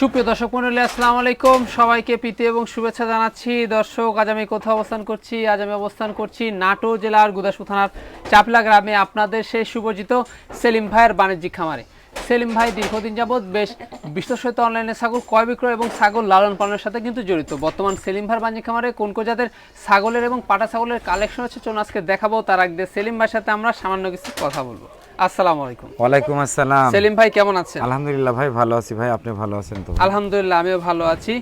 সুপ্রিয় দর্শক মন্ডলী, আসসালামু আলাইকুম। সবাইকে প্রীতি এবং শুভেচ্ছা জানাচ্ছি। দর্শক, আজ আমি কোথাও অবস্থান করছি? আজ আমি অবস্থান করছি নাটো জেলার গুদাসু থানার চাপলা গ্রামে আপনাদের সেই সুপরিচিত সেলিম ভাইয়ের বাণিজ্যিক খামারে। সেলিম ভাই দীর্ঘদিন যাবৎ বেশ বিশ্বসহিত অনলাইনে ছাগল ক্রয় বিক্রয় এবং ছাগল লালন পালনের সাথে কিন্তু জড়িত। বর্তমান সেলিম ভাইয়ের বাণিজ্যিক খামারে কোন কোন জাতের ছাগলের এবং পাটা ছাগলের কালেকশন হচ্ছে চলুন আজকে দেখাবো। তার আগে সেলিম ভাইয়ের সাথে আমরা সামান্য কিছু কথা বলব। আসসালামু আলাইকুম। ওয়ালাইকুম আসসালাম। সেলিম ভাই কেমন আছেন? আলহামদুলিল্লাহ ভাই ভালো আছি ভাই আপনি ভালো আছেন তো? আলহামদুলিল্লাহ আমিও ভালো আছি।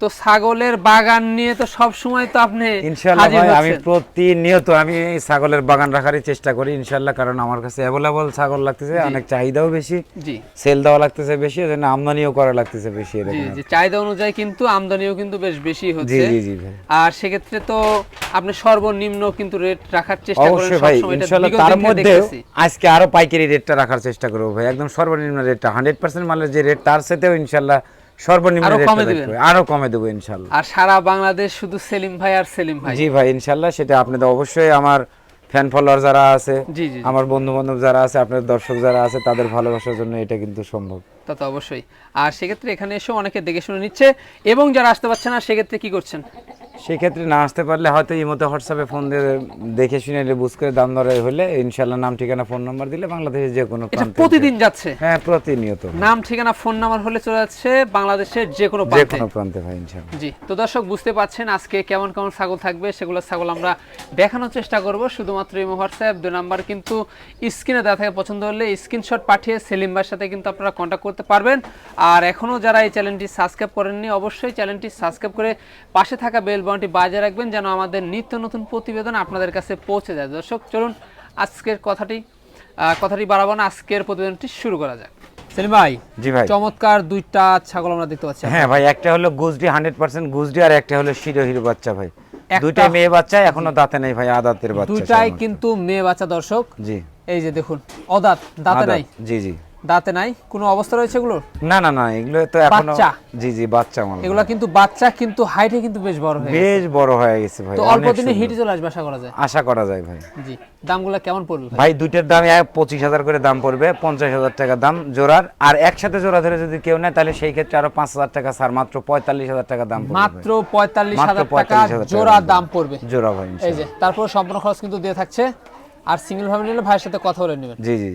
তো ছাগলের বাগান নিয়ে তো সব সময় তো আপনি ইনশাআল্লাহ ভাই আমি। প্রতিনিয়ত আমি ছাগলের বাগান রাখারই চেষ্টা করি ইনশাআল্লাহ কারণ আমার কাছে অ্যাভেলেবল ছাগল লাগতেছে অনেক চাহিদাও বেশি জি। সেল দেওয়া লাগতেছে বেশি এজন্য আমদানিও করা লাগতেছে বেশি জি এরকম জি চাহিদা অনুযায়ী কিন্তু আমদানিও কিন্তু বেশ বেশি জি হচ্ছে। জি জি ভাই। আর সেক্ষেত্রে তো আপনি সর্বনিম্ন কিন্তু রেট রাখার চেষ্টা করেন সবসময় এটা ইনশাআল্লাহ তার মধ্যে আজকে আরও পাইকারি রেটটা রাখার চেষ্টা করব ভাই একদম সর্বনিম্ন রেটটা হান্ড্রেড পার্সেন্ট মালের যে রেট তার সাথেও ইনশাআল্লাহ সর্বনিম্ন আরও কমে দিবেন? আরও কমে দেবো ইনশাআল্লাহ আর সারা বাংলাদেশ শুধু সেলিম ভাই আর সেলিম ভাই। জি ভাই ইনশাআল্লাহ সেটা আপনাদের অবশ্যই আমার ফ্যান ফলোয়ার যারা আছে আমার বন্ধু বান্ধব যারা আছে আপনার দর্শক যারা আছে তাদের ভালোবাসার জন্য এটা কিন্তু সম্ভব। তা তো অবশ্যই। আর সেক্ষেত্রে এখানে এসে অনেকে দেখে শুনে নিচ্ছে এবং যারা আসতে পারছে না সেক্ষেত্রে কি করছেন? সেক্ষেত্রে না আসতে পারলে হয়তো এই মতো হোয়াটসঅ্যাপে ফোন দিয়ে দেখে শুনে নিলে বুঝ করে দাম দরে হলে ইনশাল্লাহ নাম ঠিকানা ফোন নাম্বার দিলে বাংলাদেশের যে কোনো প্রতিদিন যাচ্ছে? হ্যাঁ প্রতিনিয়ত। নাম ঠিকানা ফোন নাম্বার হলে চলে যাচ্ছে বাংলাদেশের যে কোনো যে কোনো প্রান্তে ভাই ইনশাল্লাহ জি তো দর্শক বুঝতে পারছেন আজকে কেমন কেমন ছাগল থাকবে সেগুলো ছাগল আমরা দেখানোর চেষ্টা করব। শুধুমাত্র ইমো হোয়াটসঅ্যাপ দুই নাম্বার কিন্তু স্ক্রিনে দেওয়া থাকে পছন্দ হলে স্ক্রিনশট পাঠিয়ে সেলিম ভাইয়ের সাথে কিন্তু আপনারা কন্ট্যাক্ট করতে পারবেন। আর এখনও যারা এই চ্যানেলটি সাবস্ক্রাইব করেননি অবশ্যই চ্যানেলটি সাবস্ক্রাইব করে পাশে থাকা বেল বাটনটি বাজিয়ে রাখবেন যেন আমাদের নিত্য নতুন প্রতিবেদন আপনাদের কাছে পৌঁছে যায়। দর্শক চলুন আজকের কথাটি কথাটি বাড়াবো না। আজকের প্রতিবেদনটি শুরু করা যাক। সেলিম ভাই জি ভাই। চমৎকার দুইটা ছাগল আমরা দেখতে পাচ্ছি হ্যাঁ ভাই একটা হলো গুজডি হান্ড্রেড পার্সেন্ট গুজডি আর একটা হলো শিরো হিরো বাচ্চা ভাই। দুইটাই মেয়ে বাচ্চা এখনও দাঁতে নেই ভাই আদাতের বাচ্চা দুইটাই কিন্তু মেয়ে বাচ্চা দর্শক। জি। এই যে দেখুন অদাঁত দাঁতে নাই? জি জি। দাঁতে নাই? কোনো অবস্থা রয়েছে এগুলো না না না এগুলো তো এখনও জি জি বাচ্চা মাল এগুলো কিন্তু বাচ্চা কিন্তু হাইটে কিন্তু বেশ বড় হয়ে বেশ বড় হয়ে গেছে ভাই তো অল্প দিনে। হিটে চলে আসবে আশা করা যায়? আশা করা যায় ভাই। জি দামগুলো কেমন পড়বে ভাই? দুইটার দাম এক পঁচিশ হাজার করে দাম পড়বে পঞ্চাশ হাজার টাকা দাম জোড়ার। আর একসাথে জোড়া ধরে যদি কেউ নেয় তাহলে সেই ক্ষেত্রে আরও পাঁচ হাজার টাকা স্যার মাত্র পঁয়তাল্লিশ হাজার টাকা দাম পড়বে মাত্র পঁয়তাল্লিশ হাজার টাকা 45,000 টাকা জোড়া দাম পড়বে। জোড়া ভাই এই যে তারপর সম্পূর্ণ খরচ কিন্তু দিয়ে থাকছে। আর সিঙ্গেল ভাবে নিলে ভাইয়ের সাথে কথা বলে নেবেন। জি জি।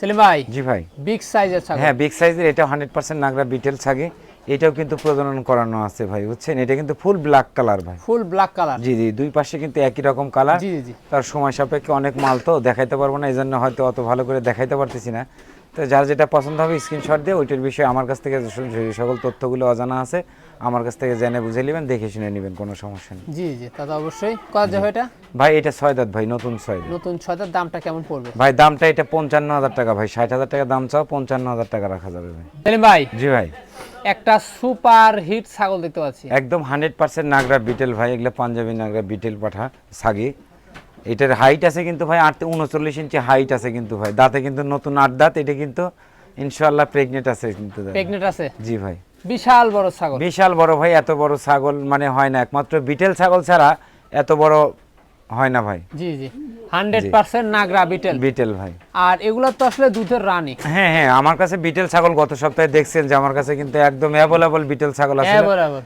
সেলিম ভাই জি ভাই। বিগ সাইজের ছাগল। হ্যাঁ বিগ সাইজের এটা হান্ড্রেড পার্সেন্ট নাগরা বিটেল ছাগে এটাও কিন্তু প্রজনন করানো আছে ভাই বুঝছেন? এটা কিন্তু ফুল ব্ল্যাক কালার ভাই। ফুল ব্ল্যাক কালার জি জি দুই পাশে কিন্তু একই রকম কালার জি জি তার সময় সাপেক্ষে অনেক মাল তো দেখাইতে পারব না এই জন্য হয়তো অত ভালো করে দেখাইতে পারতেছি না। তো যার যেটা পছন্দ হবে স্ক্রিনশট দিয়ে ওইটার বিষয়ে আমার কাছ থেকে যে সকল তথ্যগুলো অজানা আছে আমার কাছ থেকে জেনে বুঝে নেবেন দেখে শুনে নেবেন কোনো সমস্যা নেই। জি জি তা তো অবশ্যই। কত যাবে এটা ভাই এটা ছয় দাঁত ভাই নতুন ছয় দাঁত। নতুন ছয়টার দামটা কেমন পড়বে? ভাই দামটা এটা পঞ্চান্ন হাজার টাকা ভাই ষাট হাজার টাকা দাম চাও পঞ্চান্ন হাজার টাকা রাখা যাবে ভাই। সেলিম ভাই জি ভাই। একটা সুপার হিট ছাগল দেখতে পাচ্ছি। একদম হান্ড্রেড পার্সেন্ট নাগরা বিটেল ভাই এগুলো পাঞ্জাবি নাগরা বিটেল পাঠা সাগি এটার হাইট আছে কিন্তু ভাই আট উনচল্লিশ ইঞ্চি হাইট আছে কিন্তু ভাই। দাঁতে কিন্তু নতুন আট দাঁত এটা কিন্তু ইনশাল্লাহ প্রেগনেন্ট আছে কিন্তু। প্রেগনেন্ট আছে? জি ভাই। বিশাল বড় ছাগল। বিশাল বড় ভাই এত বড় ছাগল মানে হয় না। একমাত্র বিটেল ছাগল ছাড়া এত বড় হয় না ভাই। জি জি। Hundred percent Nagra Beetal. Betel ভাই। আর এগুলো তো আসলে দুধের রানী। হ্যাঁ হ্যাঁ আমার কাছে বিটেল ছাগল গত সপ্তাহে দেখছেন যে আমার কাছে কিন্তু একদম অ্যাভেলেবল বিটেল ছাগল আছে।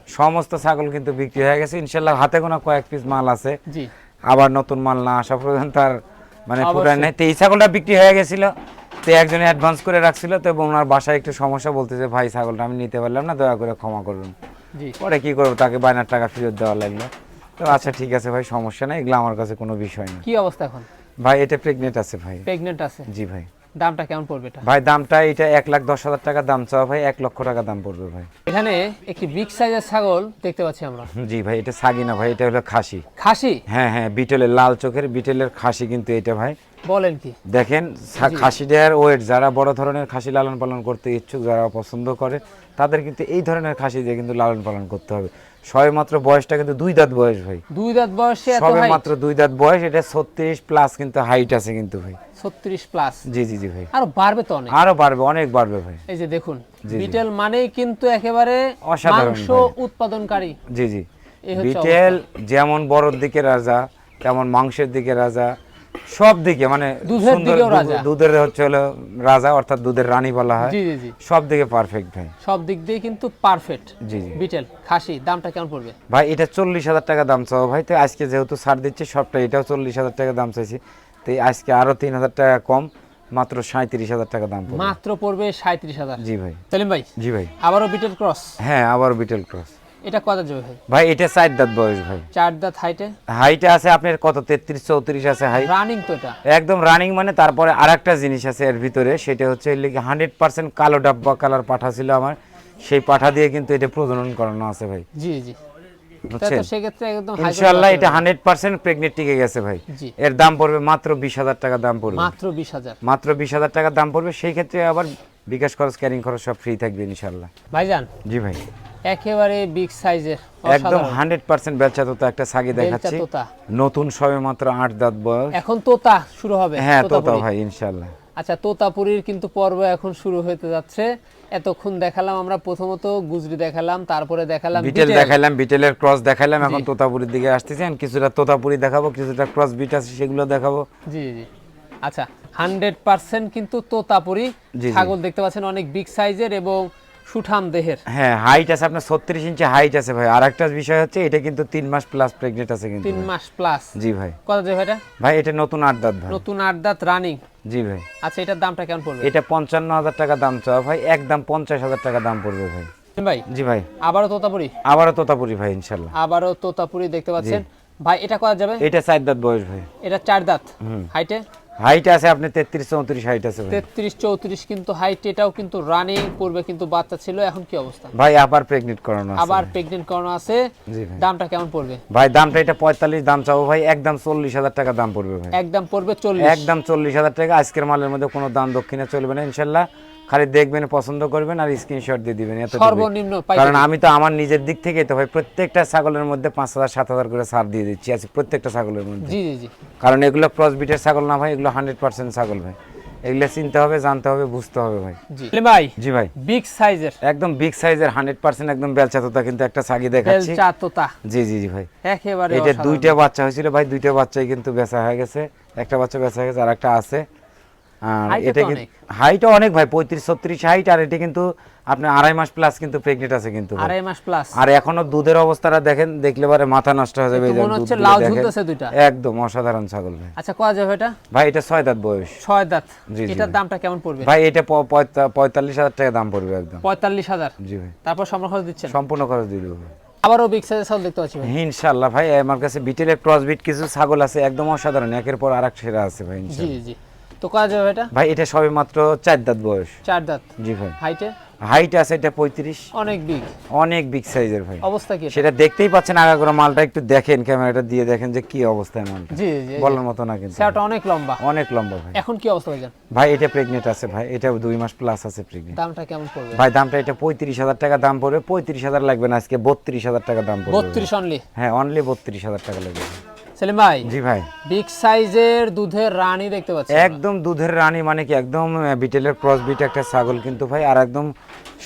সমস্ত ছাগল কিন্তু বিক্রি হয়ে গেছে। ইনশাল্লাহ হাতে গোনা কয়েক পিস মাল আছে। জি। আবার নতুন মাল না আসা পর্যন্ত আর মানে। পুরাই নেই। তো এই ছাগলটা বিক্রি হয়ে গেছিল। তো একজনে অ্যাডভান্স করে রাখছিল তো ওনার বাসায় একটু সমস্যা বলতেছে ভাই ছাগলটা আমি নিতে পারলাম না দয়া করে ক্ষমা করুন। জি। পরে কি করব তাকে বায়নার টাকা ফেরত দেওয়া লাগল। তো আচ্ছা ঠিক আছে ভাই সমস্যা নাই এগুলো আমার কাছে কোনো বিষয় না। কি অবস্থা এখন? ভাই এটা প্রেগনেন্ট আছে ভাই। প্রেগনেন্ট আছে? জি ভাই। দামটা কেমন পড়বে এটা? ভাই দামটা এটা এক লাখ দশ হাজার টাকা দাম চাওয়া ভাই এক লক্ষ টাকা দাম পড়বে ভাই। এখানে একটি বিগ সাইজের ছাগল দেখতে পাচ্ছি আমরা। জি ভাই এটা সাগি না ভাই এটা হলো খাসি। খাসি? হ্যাঁ হ্যাঁ বিটেলের লাল চোখের বিটেলের খাসি কিন্তু এটা ভাই। বলেন কি? দেখেন খাসিটার ওয়েট যারা বড় ধরনের খাসি লালন পালন করতে ইচ্ছুক যারা পছন্দ করে তাদের কিন্তু এই ধরনের খাসি দিয়ে কিন্তু লালন পালন করতে হবে। সবে মাত্র বয়সটা কিন্তু দুই দাঁত বয়স ভাই। দুই দাঁত বয়সে এত সবে মাত্র দুই দাঁত বয়স এটা ছত্রিশ প্লাস কিন্তু হাইট আছে কিন্তু ভাই। ছত্রিশ প্লাস জি জি জি ভাই। আরও বাড়বে তো অনেক? আরও বাড়বে অনেক বাড়বে ভাই। এই যে দেখুন বিটেল মানেই কিন্তু একেবারে অসাধারণ মাংস। উৎপাদনকারী। জি জি। বিটেল যেমন বড়র দিকে রাজা তেমন মাংসের দিকে রাজা সব দিকে মানে দুধের দিকেও রাজা। দুধের হচ্ছে হলো রাজা অর্থাৎ দুধের রানী বলা হয়। জি জি সব দিকে পারফেক্ট ভাই। সব দিক দিয়ে কিন্তু পারফেক্ট জি জি। বিটেল খাসি দামটা কেমন পড়বে? ভাই এটা চল্লিশ হাজার টাকা দাম চাও ভাই। তো আজকে যেহেতু ছাড় দিচ্ছি সবটা এটাও চল্লিশ হাজার টাকা দাম চাইছি। তো আজকে আরও তিন হাজার টাকা কম মাত্র সাঁত্রিশ হাজার টাকা দাম পড়বে। মাত্র পড়বে সাঁত্রিশ হাজার। জি ভাই। সেলিম ভাই জি ভাই। আবারও বিটেল ক্রস হ্যাঁ আবার বিটেল ক্রস এটা কত যাবে ভাই? ভাই এটা চার দাঁত বয়স ভাই। চার দাঁত হাইটে হাইটা আছে আপনার কত? তেত্রিশ চৌত্রিশ আছে হাই রানিং তো এটা? একদম রানিং মানে তারপরে আরেকটা জিনিস আছে এর ভিতরে সেটা হচ্ছে হান্ড্রেড পার্সেন্ট কালো ডাব্বা কালার পাঠা ছিল আমার। সেই পাঠা দিয়ে কিন্তু এটা প্রজনন করানো আছে ভাই। জি জি। তো সেক্ষেত্রে একদম high এটা হবে। হান্ড্রেড পার্সেন্ট টিকে গেছে ভাই। এর দাম পড়বে মাত্র বিশ হাজার টাকা দাম পড়বে। মাত্র বিশ হাজার। মাত্র বিশ হাজার টাকা দাম পড়বে সেই ক্ষেত্রে আবার বিকাশ খরচ ক্যারিং খরচ সব ফ্রি থাকবে ভাইজান জি ভাই। একেবারে বিগ সাইজের একদম হান্ড্রেড পার্সেন্ট বেলচা তোতা একটা সাগি দেখাচ্ছি। নতুন সবে মাত্র আট দাঁত বয়স। এখন তোতা শুরু হবে হ্যাঁ তোতা ভাই ইনশাল্লাহ আচ্ছা তোতাপুরির কিন্তু পর্ব এখন শুরু হতে যাচ্ছে। এতক্ষণ দেখালাম আমরা প্রথমত গুজরি দেখালাম তারপরে দেখালাম বিটেল। দেখাইলাম বিটেলের ক্রস দেখাইলাম এখন তোতাপুরির দিকে আসতেছি এখন কিছুটা তোতাপুরি দেখাবো কিছুটা ক্রস বিট আছে সেগুলো দেখাবো। জি জি আচ্ছা হান্ড্রেড পার্সেন্ট কিন্তু তোতাপুরি। ছাগল দেখতে পাচ্ছেন অনেক বিগ সাইজের এবং সুঠাম দেহের। হ্যাঁ হাইট আছে আপনার ছত্রিশ ইঞ্চি হাইট আছে ভাই। আর একটা বিষয় হচ্ছে এটা কিন্তু তিন মাস প্লাস প্রেগনেন্ট আছে কিন্তু তিন ভাই। মাস প্লাস জি ভাই। কত যে ভাইটা? ভাই এটা নতুন আট দাঁত ভাই। নতুন আট দাঁত রানিং জি ভাই। আচ্ছা এটার দামটা কেমন পড়বে? এটা পঞ্চান্ন হাজার টাকা দাম চাওয়া ভাই। একদম পঞ্চাশ হাজার টাকা দাম পড়বে ভাই। ভাই। জি ভাই। আবারও তোতাপুরি? আবারও তোতাপুরি ভাই ইনশাল্লাহ। আবারও তোতাপুরি দেখতে পাচ্ছেন। ভাই এটা করা যাবে? এটা চার দাঁত বয়স ভাই। এটা চার দাঁত। হাইটে হাইট আছে আপনি তেত্রিশ চৌত্রিশ হাইট আছে ভাই। তেত্রিশ চৌত্রিশ কিন্তু হাইট এটাও কিন্তু রানিং পূর্বে কিন্তু বাচ্চা ছিল এখন কি অবস্থা? ভাই আবার প্রেগন্যান্ট করানো আছে। আবার প্রেগন্যান্ট করানো আছে। জি ভাই। দামটা কেমন পড়বে? ভাই দামটা এটা পঁয়তাল্লিশ দাম চাও ভাই একদম চল্লিশ হাজার টাকা দাম পড়বে ভাই। একদম পড়বে চল্লিশ। একদম চল্লিশ হাজার টাকা আজকের মালের মধ্যে কোনো দাম দক্ষিণে চলবে না ইনশাল্লাহ। খালি দেখবেন পছন্দ করবেন আর স্ক্রিনশট দিয়ে দিবেন এত সর্বনিম্ন কারণ আমি তো আমার নিজের দিক থেকে তো ভাই প্রত্যেকটা ছাগলের মধ্যে পাঁচ হাজার সাত হাজার করে ছাড় দিয়ে দিচ্ছি আছে প্রত্যেকটা ছাগলের মধ্যে। জি জি জি। কারণ এগুলো ক্রস বিটের ছাগল না ভাই এগুলো হান্ড্রেড পার্সেন্ট ছাগল ভাই। এগুলো চিনতে হবে জানতে হবে বুঝতে হবে ভাই। জি। ভাই জি ভাই। বিগ সাইজের একদম বিগ সাইজের হান্ড্রেড পার্সেন্ট একদম বেলচাততা কিন্তু একটা ছাগি দেখাচ্ছি। বেলচা তোতা জি জি জি ভাই। একেবারে এটা দুইটা বাচ্চা হয়েছিল ভাই দুইটা বাচ্চাই কিন্তু বেচা হয়ে গেছে একটা বাচ্চা বেচা হয়ে গেছে আর একটা আছে। আর এটা কিন্তু হাইটও অনেক ভাই পঁয়ত্রিশ ছত্রিশ হাইট আর এটা কিন্তু আপনার আড়াই মাস প্লাস কিন্তু প্রেগনেন্ট আছে কিন্তু আড়াই মাস প্লাস আর এখনও দুধের অবস্থাটা দেখেন দেখলে পরে মাথা নষ্ট হয়ে যাবে মনে হচ্ছে লাউ ঝুলতেছে দুইটা। একদম অসাধারণ ছাগল ভাই। আচ্ছা কয়া যাবে এটা? ভাই এটা ছয় দাঁত বয়স। ছয় দাঁত। এটার দামটা কেমন পড়বে? ভাই এটা পঁয়তাল্লিশ হাজার টাকা দাম পড়বে একদম। পঁয়তাল্লিশ হাজার? জি ভাই। তারপর সম্পর্ক দিচ্ছেন? সম্পূর্ণ খরচ দিয়ে দেবো। আবারও বিগ সাইজের ছাগল দেখতে পাচ্ছি ভাই। ইনশাল্লাহ ভাই আমার কাছে বিটেলের ক্রস বিট কিছু ছাগল আছে একদম অসাধারণ একের পর আরেক সেরা আছে ভাই জি জি। তো যাবে এটা? ভাই এটা সবে মাত্র চার দাঁত বয়স। চার দাঁত? জি ভাই। হাইটে হাইট আছে এটা পঁয়ত্রিশ। অনেক বিগ অনেক বিগ সাইজের ভাই। অবস্থা কি সেটা দেখতেই পাচ্ছেন মালটা একটু দেখেন ক্যামেরাটা দিয়ে দেখেন যে কি অবস্থায় মালটা। জি জি। বলার মতো না কিন্তু। স্যারটা অনেক লম্বা। অনেক লম্বা ভাই। এখন কি অবস্থা ভাইজান? ভাই এটা প্রেগনেন্ট আছে ভাই। এটা দুই মাস প্লাস আছে প্রেগনেন্ট দামটা কেমন পড়বে? ভাই দামটা এটা পঁয়ত্রিশ হাজার টাকা দাম পড়বে। পঁয়ত্রিশ হাজার লাগবে না আজকে বত্রিশ হাজার টাকা দাম পড়বে। বত্রিশ অনলি হ্যাঁ অনলি বত্রিশ হাজার টাকা লাগবে। সেলিম ভাই জি ভাই। বিগ সাইজের দুধের রানী দেখতে পাচ্ছি একদম দুধের রানী মানে কি একদম বিটেলের ক্রস বিট একটা ছাগল কিন্তু ভাই আর একদম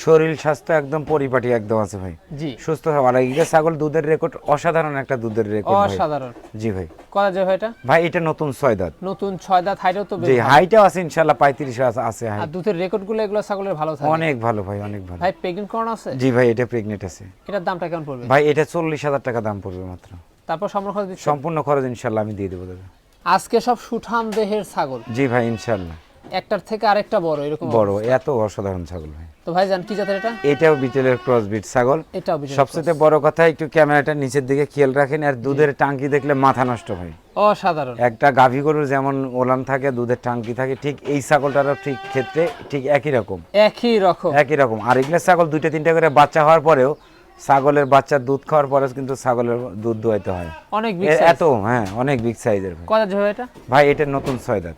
শরীর স্বাস্থ্য একদম পরিপাটি একদম আছে ভাই। জি। সুস্থ সবল। আর এইটা ছাগল দুধের রেকর্ড অসাধারণ একটা দুধের রেকর্ড ভাই। অসাধারণ। জি ভাই। করা এটা? ভাই এটা নতুন ছয় দাঁত। নতুন ছয় দাঁত হাইটেও তো জি। হাইটাও আছে ইনশাল্লাহ পঁয়ত্রিশ আছে হাই আর দুধের রেকর্ডগুলো এগুলো ছাগলের ভালো থাকে। অনেক ভালো ভাই অনেক ভালো। ভাই প্রেগনেন্ট করানো আছে? জি ভাই এটা প্রেগনেন্ট আছে। এটার দামটা কেমন পড়বে? ভাই এটা চল্লিশ হাজার টাকা দাম পড়বে মাত্র। তারপর সম্পর্ক দিচ্ছি সম্পূর্ণ খরচ ইনশাল্লাহ আমি দিয়ে দেবো দাদা। আজকে সব সুঠাম দেহের ছাগল? জি ভাই ইনশাল্লাহ একটার থেকে আরেকটা বড় এরকম বড় এত অসাধারণ ছাগল ভাই। তো ভাই জান কি জাতের এটা? এটাও বিটেলের ক্রস বিট ছাগল। এটাও সবচেয়ে বড় কথা একটু ক্যামেরাটা নিচের দিকে খেয়াল রাখেন আর দুধের টাঙ্কি দেখলে মাথা নষ্ট হয় অসাধারণ। একটা গাভী গরুর যেমন ওলান থাকে দুধের টাঙ্কি থাকে ঠিক এই ছাগলটারও ঠিক ক্ষেত্রে ঠিক একই রকম। একই রকম। একই রকম। আর এগুলো ছাগল দুইটা তিনটা করে বাচ্চা হওয়ার পরেও ছাগলের বাচ্চার দুধ খাওয়ার পরে কিন্তু ছাগলের দুধ দোয়াইতে হয়। অনেক বিগ এ- এত হ্যাঁ অনেক বিগ সাইজের ভাই। কত যাবে এটা? ভাই এটা নতুন ছয় দাঁত।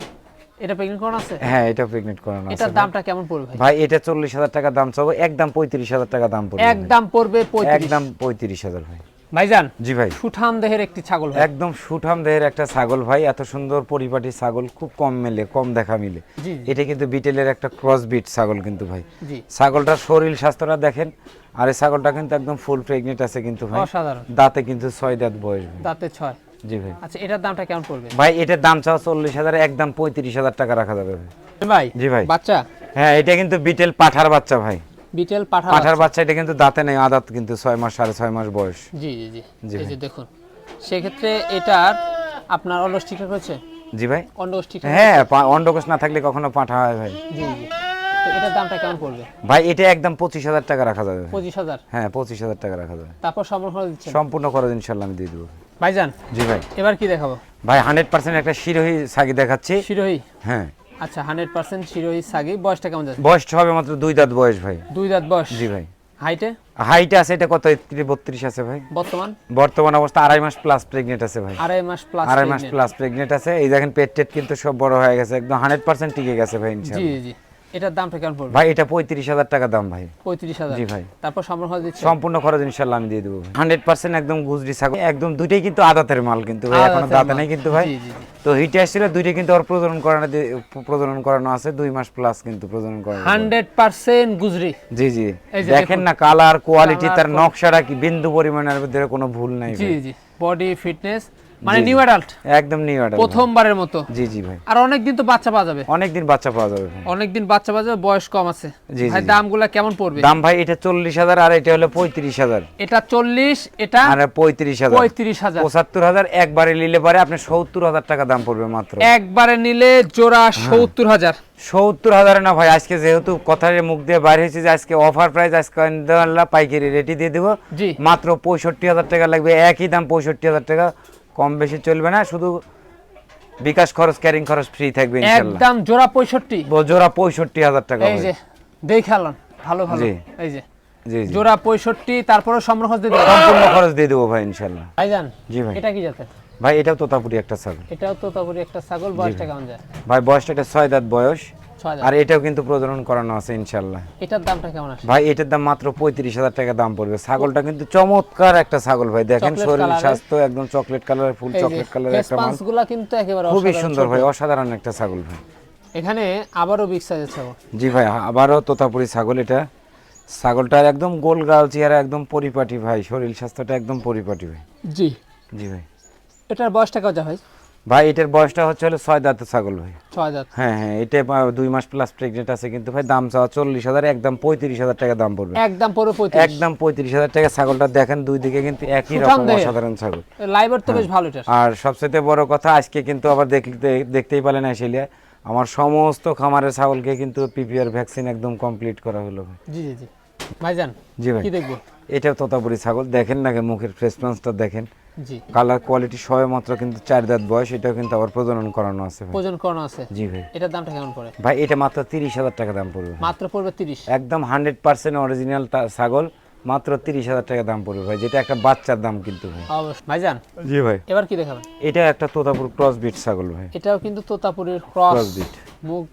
এটা প্রেগনেন্ট করানো আছে? হ্যাঁ এটা প্রেগনেন্ট করানো আছে এটার দামটা কেমন পড়বে ভাই? ভাই এটা চল্লিশ হাজার টাকা দাম চাবো একদম পঁয়ত্রিশ হাজার টাকা দাম পড়বে একদম পড়বে পঁয়ত্রিশ। একদম পঁয়ত্রিশ হাজার ভাই। ভাইজান জি ভাই। সুঠাম দেহের একটি ছাগল ভাই। একদম সুঠাম দেহের একটা ছাগল ভাই এত সুন্দর পরিপাটি ছাগল খুব কম মেলে কম দেখা মিলে। এটা কিন্তু বিটেলের একটা ক্রস বিট ছাগল কিন্তু ভাই। জি। ছাগলটার শরীর স্বাস্থ্যটা দেখেন আর এই ছাগলটা কিন্তু একদম ফুল প্রেগনেন্ট আছে কিন্তু ভাই। অসাধারণ। দাঁতে কিন্তু ছয় দাঁত বয়স। দাঁতে ছয়। জি ভাই। আচ্ছা এটার দামটা কেমন পড়বে? ভাই এটার দাম চাও চল্লিশ হাজার একদম পঁয়ত্রিশ হাজার টাকা রাখা যাবে ভাই। জি ভাই। বাচ্চা? হ্যাঁ এটা কিন্তু বিটেল পাঠার বাচ্চা ভাই। বিটেল পাঠা পাঠার বাচ্চা এটা কিন্তু দাঁতে নেই আদাত কিন্তু ছয় মাস সাড়ে ছয় মাস বয়স। জি জি জি। জি এই যে দেখুন সেক্ষেত্রে এটার আপনার অলস ঠিকঠাক হয়েছে জি ভাই। অন্ডকোষ ঠিকঠাক হ্যাঁ অন্ডকোষ না থাকলে কখনো পাঠা হয় ভাই। জি জি। তো এটার দামটা কেমন পড়বে? ভাই এটা একদম পঁচিশ হাজার টাকা রাখা যাবে। ভাই। পঁচিশ হাজার? হ্যাঁ পঁচিশ হাজার টাকা রাখা যাবে। তারপর সম্পূর্ণ দিচ্ছেন? সম্পূর্ণ খরচ আমি দিয়ে দেবো। ভাইজান জি ভাই। এবার কি দেখাবো? ভাই হান্ড্রেড পার্সেন্ট একটা শিরোহী সাগি দেখাচ্ছি। শিরোহী? হ্যাঁ। আচ্ছা হান্ড্রেড পার্সেন্ট শিরোহী সাগি। বয়সটা কেমন যাচ্ছে? বয়স হবে মাত্র দুই দাঁত বয়স ভাই। দুই দাঁত বয়স? জি ভাই। হাইটে? হাইট আছে এটা কত? একত্রিশ বত্রিশ আছে ভাই। বর্তমান? বর্তমান অবস্থা আড়াই মাস প্লাস প্রেগনেন্ট আছে ভাই। আড়াই মাস প্লাস আড়াই মাস প্লাস প্রেগনেন্ট আছে। এই দেখেন পেট টেট কিন্তু সব বড় হয়ে গেছে একদম হান্ড্রেড পার্সেন্ট টিকে গেছে ভাই জি জি। এটার দামটা কেমন পড়বে? ভাই এটা পঁয়ত্রিশ হাজার টাকা দাম ভাই। পঁয়ত্রিশ হাজার। জি ভাই। তারপর সম্পূর্ণ করে দিচ্ছে। সম্পূর্ণ খরচ ইনশাল্লাহ আমি দিয়ে দেবো হান্ড্রেড পার্সেন্ট একদম গুজরি ছাগল। একদম দুইটাই কিন্তু আদাতের মাল কিন্তু ভাই এখনও দাঁতে নেই কিন্তু ভাই। জি, জি, জি। তো হিটে আসছিল দুইটাই কিন্তু ওর প্রজনন করানো প্রজনন করানো আছে দুই মাস প্লাস কিন্তু প্রজনন করানো হান্ড্রেড পার্সেন্ট গুজরি। জি জি। দেখেন না কালার কোয়ালিটি তার। নকশাটা কি বিন্দু পরিমাণের ভিতরে কোনো ভুল নাই জি জি। বডি ফিটনেস মানে। নিউ অ্যাডাল্ট একদম নিউ অর্ডার প্রথমবারের মতো? জি জি ভাই। আর অনেকদিন তো বাচ্চা পাওয়া যাবে। অনেকদিন বাচ্চা পাওয়া যাবে ভাই। অনেকদিন বাচ্চা পাওয়া যাবে বয়স কম আছে। ভাই। দামগুলা কেমন পড়বে? দাম ভাই এটা চল্লিশ হাজার আর এটা হলো পঁয়ত্রিশ হাজার। এটা চল্লিশ এটা আর পঁয়ত্রিশ হাজার। পঁয়ত্রিশ হাজার। পঁচাত্তর হাজার একবারে নিলে পরে আপনি সত্তর হাজার টাকা দাম পড়বে মাত্র। একবারে নিলে জোড়া হ্যাঁ। সত্তর হাজার। না ভাই আজকে যেহেতু কথার মুখ দিয়ে বাইরে হয়েছে যে আজকে অফার প্রাইস আজকে পাইকারি রেটই দিয়ে দেবো। মাত্র পঁয়ষট্টি হাজার টাকা লাগবে একই দাম পঁয়ষট্টি হাজার টাকা। কম বেশি চলবে না শুধু বিকাশ খরচ ক্যারিং খরচ ফ্রি থাকবে একদম জোড়া পঁয়ষট্টি। জোড়া পঁয়ষট্টি হাজার টাকা এই যে দেখালাম ভালো ভালো। এই যে জি জি। জোড়া পঁয়ষট্টি তারপরে সম্পূর্ণ খরচ দিয়ে দেবো। সম্পূর্ণ খরচ দিয়ে দেবো ভাই ইনশাল্লাহ। ভাইজান জি ভাই। এটা কি জাতের? ভাই এটাও তোতাপুরি একটা ছাগল। এটাও তো তারপরে একটা ছাগল বয়সটা কেমন যায়? ভাই বয়সটা এটা ছয় দাঁত বয়স। আর এটাও কিন্তু প্রজনন করানো আছে ইনশাল্লাহ এটার দামটা কেমন আসে? ভাই এটার দাম মাত্র পঁয়ত্রিশ হাজার টাকা দাম পড়বে। ছাগলটা কিন্তু চমৎকার একটা ছাগল ভাই। দেখেন শরীর স্বাস্থ্য একদম চকলেট কালারের ফুল চকলেট কালারের একটা ফেসপান্স কিন্তু একেবারে খুবই সুন্দর ভাই। অসাধারণ একটা ছাগল ভাই। এখানে আবারও বিগ সাইজের ছাগল। জি ভাই আবারও তোতাপুরি ছাগল এটা। ছাগলটার একদম গোল গাল চেহারা একদম পরিপাটি ভাই। শরীর স্বাস্থ্যটা একদম পরিপাটি ভাই। জি। জি ভাই। এটার বয়সটা কত ভাই? ভাই এটার বয়সটা হচ্ছে হলো ছয় দাঁতের ছাগল ভাই। ছয় দাঁত। হ্যাঁ হ্যাঁ এটা দুই মাস প্লাস প্রেগনেন্ট আছে কিন্তু ভাই দাম চাওয়া চল্লিশ হাজার একদম পঁয়ত্রিশ হাজার টাকা দাম পড়বে। একদম পুরো একদম পঁয়ত্রিশ হাজার টাকা ছাগলটা দেখেন দুই দিকে কিন্তু একই রকম দেহের। অসাধারণ ছাগল। লাইভার তো বেশ ভালো আর সবচেয়ে বড় কথা আজকে কিন্তু আবার দেখতে দেখতেই পেলেন আসলে আমার সমস্ত খামারের ছাগলকে কিন্তু পিপিআর ভ্যাকসিন একদম কমপ্লিট করা হলো ভাই। জি জি জি। ভাইজান জি ভাই। কি দেখব? এটাও তোতাপুরি ছাগল দেখেন না মুখের ফ্রেসপান্সটা দেখেন। কালার কোয়ালিটি সবে মাত্র কিন্তু চার দাঁত বয়স এটাও কিন্তু আবার প্রজনন করানো আছে ওজন করানো আছে। জি ভাই। এটার দামটা কেমন পড়ে? ভাই এটা মাত্র তিরিশ হাজার টাকা দাম পড়বে মাত্র পড়বে তিরিশ। একদম হান্ড্রেড পার্সেন্ট অরিজিনাল ছাগল মাত্র তিরিশ হাজার টাকা দাম পড়বে ভাই যেটা একটা বাচ্চার দাম কিন্তু ভাই। অবশ্যই ভাইজান? জি ভাই। এবার কি দেখাবেন? এটা একটা তোতাপুর ক্রস বিট ছাগল ভাই। এটাও কিন্তু তোতাপুরের ক্রস ক্রস বিট মুখ